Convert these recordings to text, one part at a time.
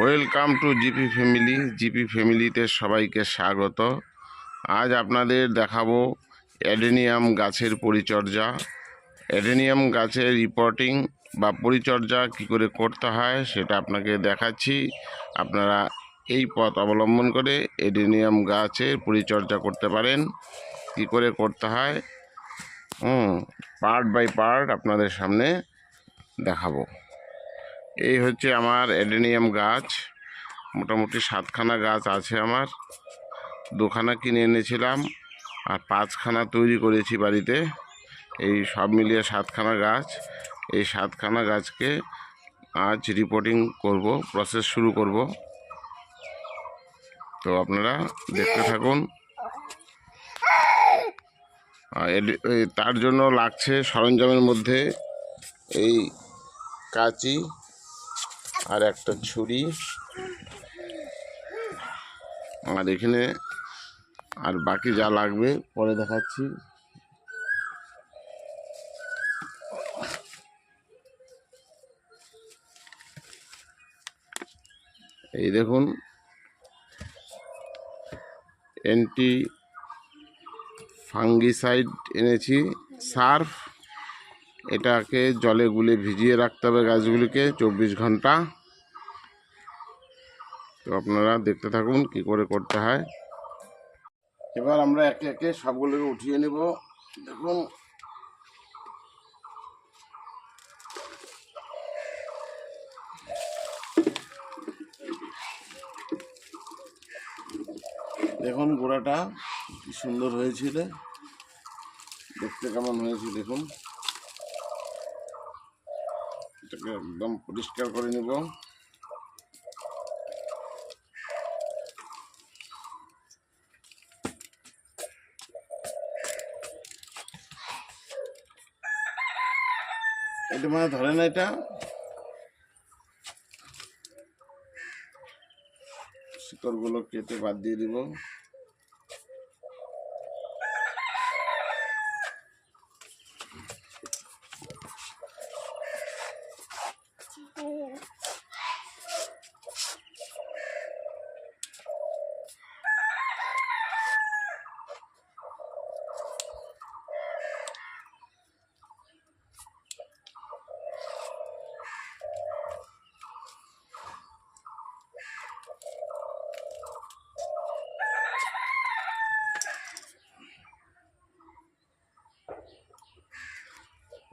Welcome to GP family GP ফ্যামিলিতে সবাইকে স্বাগত। আজ আপনাদের দেখাবো অ্যাডেনিয়াম গাছের পরিচর্যা। অ্যাডেনিয়াম গাছের রিপোর্টিং বা পরিচর্যা কি করে করতে হয় সেটা আপনাকে দেখাচ্ছি। আপনারা এই পথ অবলম্বন করে অ্যাডেনিয়াম গাছের পরিচর্যা করতে পারেন, কি করে করতে হয়। হুম পার্ট বাই পার্ট আপনাদের সামনে দেখাবো। এই হচ্ছে আমার অ্যাডেনিয়াম গাছ। মোটামুটি সাতখানা গাছ আছে আমার। দুখানা কিনে এনেছিলাম আর পাঁচখানা তৈরি করেছি বাড়িতে। এই সব মিলিয়ে সাতখানা গাছ। এই সাতখানা গাছকে আজ রিপোর্টিং করব প্রসেস শুরু করব। তো আপনারা দেখতে থাকুন। তার জন্য লাগছে সরঞ্জামের মধ্যে এই কাঁচি। আর একটা ছুরি। আর এখানে আর বাকি যা লাগবে, পরে দেখাচ্ছি। এই দেখুন অ্যান্টি ফাঙ্গিসাইড এনেছি, সার্ফ। এটাকে জলে গুলে ভিজিয়ে রাখতে হবে গাছগুলিকে চব্বিশ ঘণ্টা। তো আপনারা দেখতে থাকুন কি করে করতে হয়। এবার আমরা একে একে সবগুলোকে উঠিয়ে নেব। দেখুন। দেখুন গোড়াটা কি সুন্দর হয়েছিল। দেখতে কেমন হয়েছে দেখুন। এটাকে একদম পরিষ্কার করে নেব। এটা মানে ধরে না এটা? শিকড়গুলো কেটে বাদ দিয়ে দিব।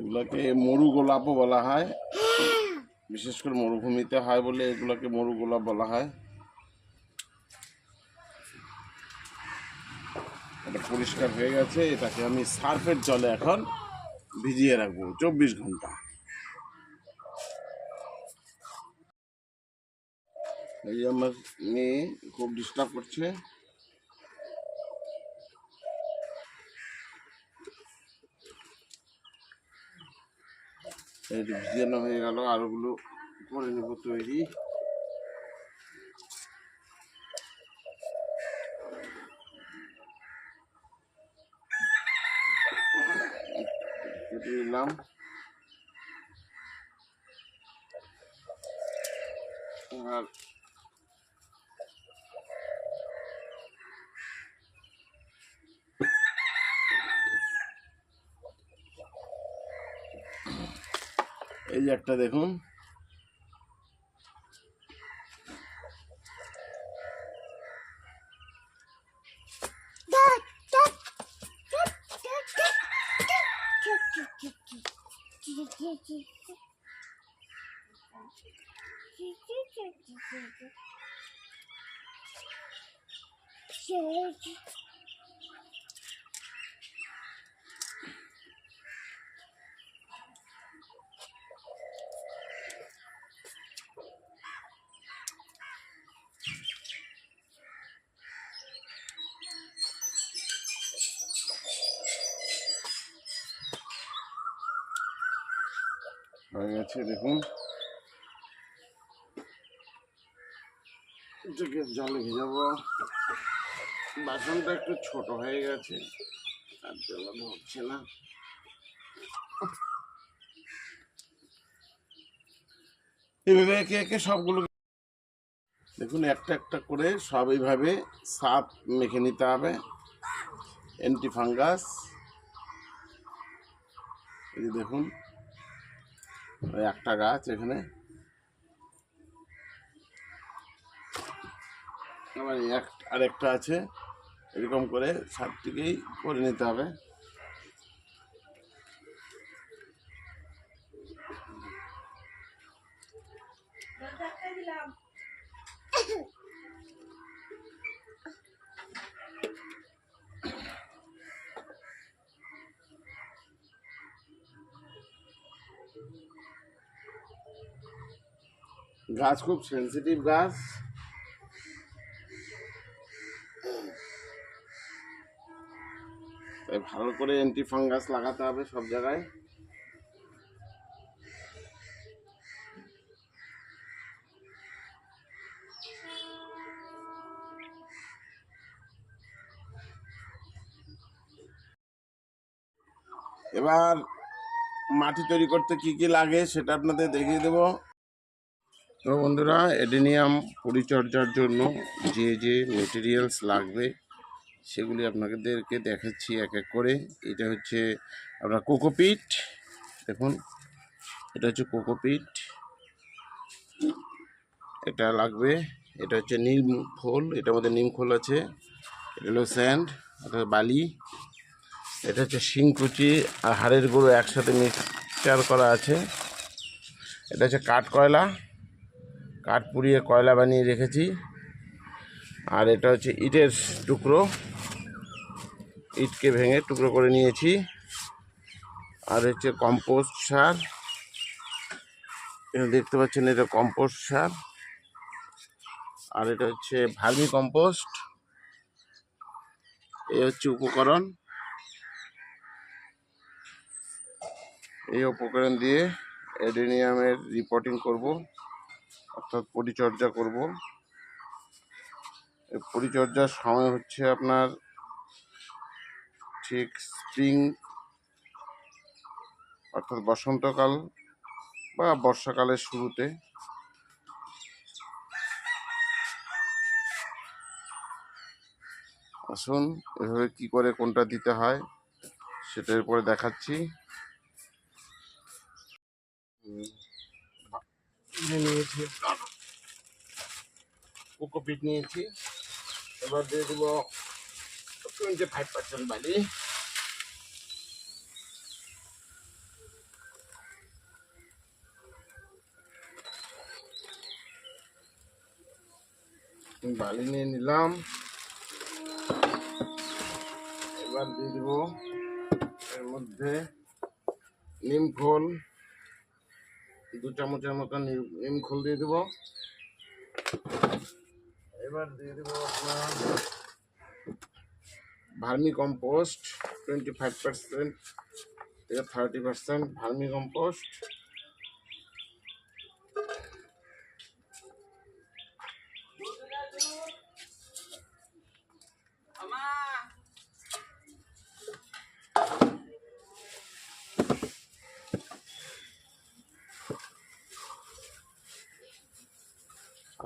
এগুলোকে মরু গোলাপও বলা হয়। বিশেষ করে মরুভূমিতে হয় বলে এগুলোকে মরু গোলাপ বলা হয়। এটা পরিষ্কার হয়ে গেছে। এটাকে আমি সার্ফের জলে এখন ভিজিয়ে রাখব। চব্বিশ ঘণ্টা। এই আমার মেয়ে খুব ডিস্টার্ব করছে। এই ভিজানো হয়ে গেল আরোগুলো করে নেব তৈরি। কেটে নিলাম। আর এই যে একটা দেখুন। হয়ে গেছে, দেখুন। এটাকে জলে ভিজাবো। বাসনটা একটু ছোট হয়ে গেছে তার জন্য হচ্ছে না। এভাবে একে একে সবগুলো দেখুন, একটা একটা করে সব এইভাবে সাপ মেখে নিতে হবে। অ্যান্টি ফাঙ্গাস এই দেখুন। একটা গাছ এখানে। আরেকটা আছে। এরকম করে সবটিকেই করে নিতে হবে। গাছ, খুব সেন্সিটিভ গাছ। তাই ভালো করে অ্যান্টি ফাঙ্গাস লাগাতে হবে সব জায়গায়। এবার মাটি তৈরি করতে কি কি লাগে সেটা আপনাদের দেখিয়ে দেবো। তো বন্ধুরা, এডেনিয়াম পরিচর্যার জন্য যে যে মেটেরিয়ালস লাগবে, সেগুলি আপনাদেরকে দেখাচ্ছি এক এক করে। এটা হচ্ছে আপনার কোকোপিট, দেখুন, এটা হচ্ছে কোকোপিট, এটা লাগবে, এটা হচ্ছে নিম খোল এটার মধ্যে নিম খোল আছে, এটা হলো স্যান্ড অর্থাৎ বালি, এটা হচ্ছে শিংকুচি, আর হাড়ের গুঁড়ো একসাথে মিক্সচার করা আছে, এটা হচ্ছে কাঠ কয়লা কাঠ পুড়িয়ে কয়লা বানিয়ে রেখেছি। আর এটা হচ্ছে ইটের টুকরো। ইটকে ভেঙে টুকরো করে নিয়েছি। আর হচ্ছে কম্পোস্ট সার। দেখতে পাচ্ছেন এটা কম্পোস্ট সার। আর এটা হচ্ছে ভার্মি কম্পোস্ট। এই হচ্ছে উপকরণ। এই উপকরণ দিয়ে এডেনিয়ামের রিপোর্টিং করব। অর্থাৎ পরিচর্যা করব। এই পরিচর্যার সময় হচ্ছে আপনার ঠিক স্প্রিং, অর্থাৎ বসন্তকাল বা বর্ষাকালের শুরুতে। আসুন, এভাবে কি করে কোনটা দিতে হয় সেটার উপরে দেখাচ্ছি। নিয়েছি। কোকোপিট নিয়েছি। এবার দিয়ে দেবো টোয়েন্টি ফাইভ পার্সেন্ট বালি। বালি নিয়ে নিলাম। এবার দিয়ে দেবো এর মধ্যে নিম খোল। দু চামচের মতো নিম- খোল দিয়ে দেবো। এবার দিয়ে দেবো আপনার vermicompost twenty five percent thirty percent vermicompost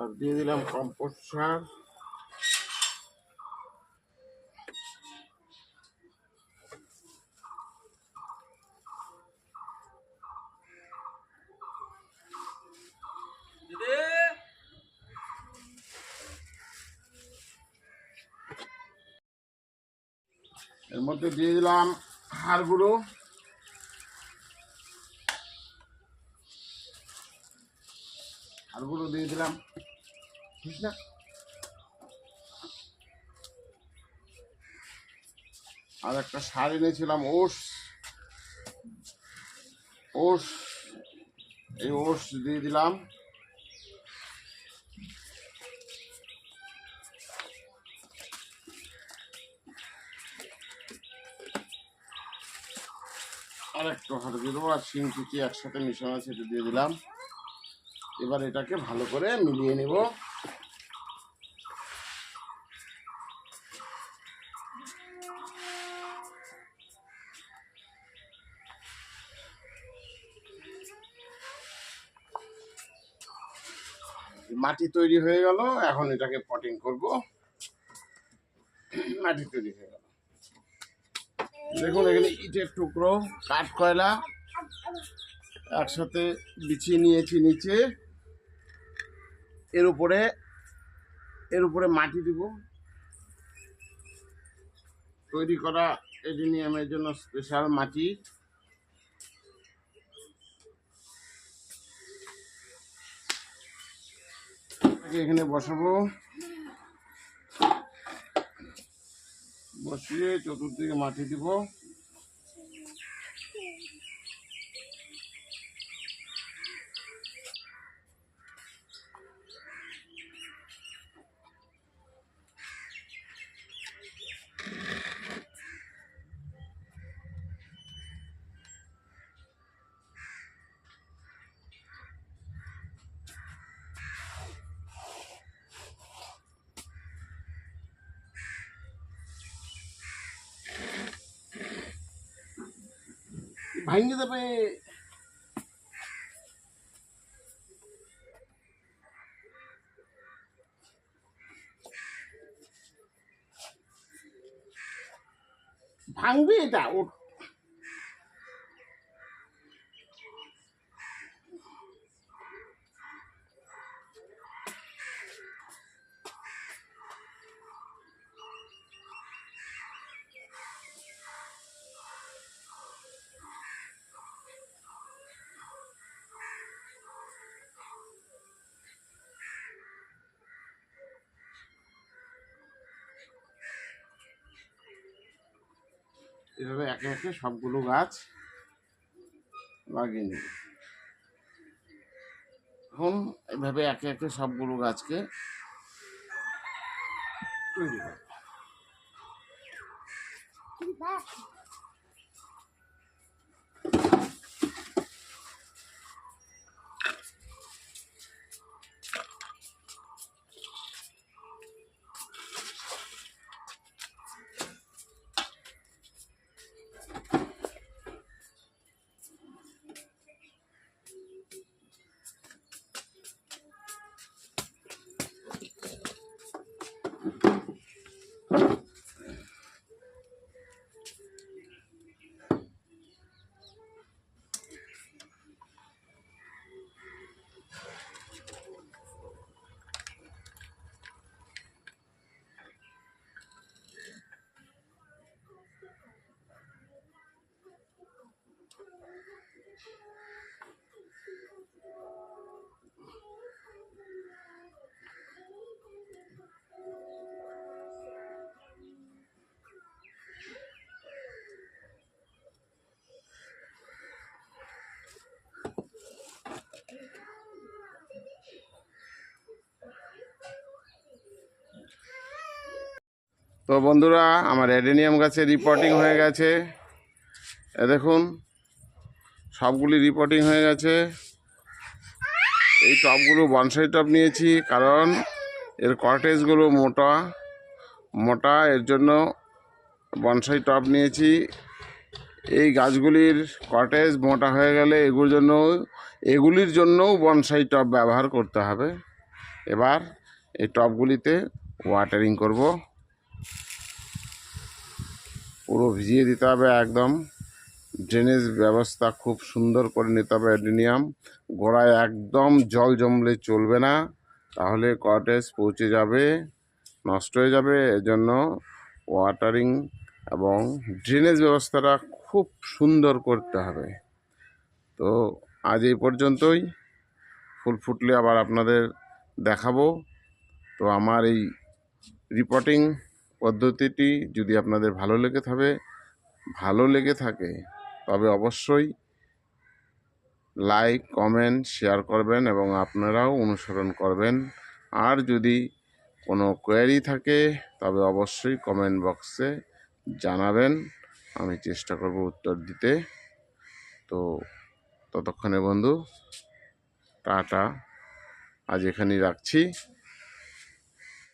আর দিয়ে দিলাম কম্পোস্ট সার। এর মধ্যে দিয়ে দিলাম হাড় গুঁড়ো। হাড় গুঁড়ো দিয়ে দিলাম। না? আর একটা সার এনেছিলাম, ওস। ওস, এই ওস দিয়ে দিলাম। আর দিয়ে দেবো, আর একসাথে মিশানো আছে, এটা দিয়ে দিলাম। এবার এটাকে ভালো করে মিলিয়ে নেব। মাটি তৈরি হয়ে গেল, এখন এটাকে পটিং করব। মাটি তৈরি হয়ে গেল। দেখুন, এখানে ইটের টুকরো, কাঠ কয়লা, একসাথে বিছিয়ে নিয়েছি নিচে। এর উপরে এর উপরে মাটি দিব। তৈরি করা এডিনিয়ামের জন্য স্পেশাল মাটি। এটাকে এখানে বসাবো। বসিয়ে চতুর্দিকে মাটি দিব। ভাঙে যাবে ভাঙবে এটা? ও এভাবে একে একে সবগুলো গাছ লাগিয়ে নেব। এখন এভাবে একে একে সবগুলো গাছকে তৈরি করব। তো বন্ধুরা, আমার অ্যাডেনিয়াম গাছে রিপোর্টিং হয়ে গেছে। দেখুন, সবগুলি রিপোর্টিং হয়ে গেছে। এই টবগুলো বনসাই টব নিয়েছি, কারণ এর কটেজগুলো মোটা। মোটা, এর জন্য বনসাই টব নিয়েছি। এই গাছগুলির কটেজ মোটা হয়ে গেলে এগুলোর জন্য, এগুলির জন্যও বনসাই টব ব্যবহার করতে হবে। এবার এই টবগুলিতে ওয়াটারিং করব। পুরো ভিজিয়ে দিতে হবে একদম। ড্রেনেজ ব্যবস্থা খুব সুন্দর করে নিতে হবে অ্যাডিনিয়াম। গোড়ায় একদম জল জমলে চলবে না, তাহলে কটেজ পৌঁছে যাবে, নষ্ট হয়ে যাবে। এজন্য ওয়াটারিং এবং ড্রেনেজ ব্যবস্থাটা খুব সুন্দর করতে হবে। তো আজ এই পর্যন্তই। ফুল ফুটলে আবার আপনাদের দেখাবো। তো আমার এই রিপোর্টিং পদ্ধতিটি যদি আপনাদের ভালো লেগে থাকে, ভালো লেগে থাকে, তবে অবশ্যই লাইক, কমেন্ট, শেয়ার করবেন এবং আপনারাও অনুসরণ করবেন। আর যদি কোনো কোয়ারি থাকে, তবে অবশ্যই কমেন্ট বক্সে জানাবেন। আমি চেষ্টা করব উত্তর দিতে। তো ততক্ষণে বন্ধু, টাটা। আজ এখানেই রাখছি।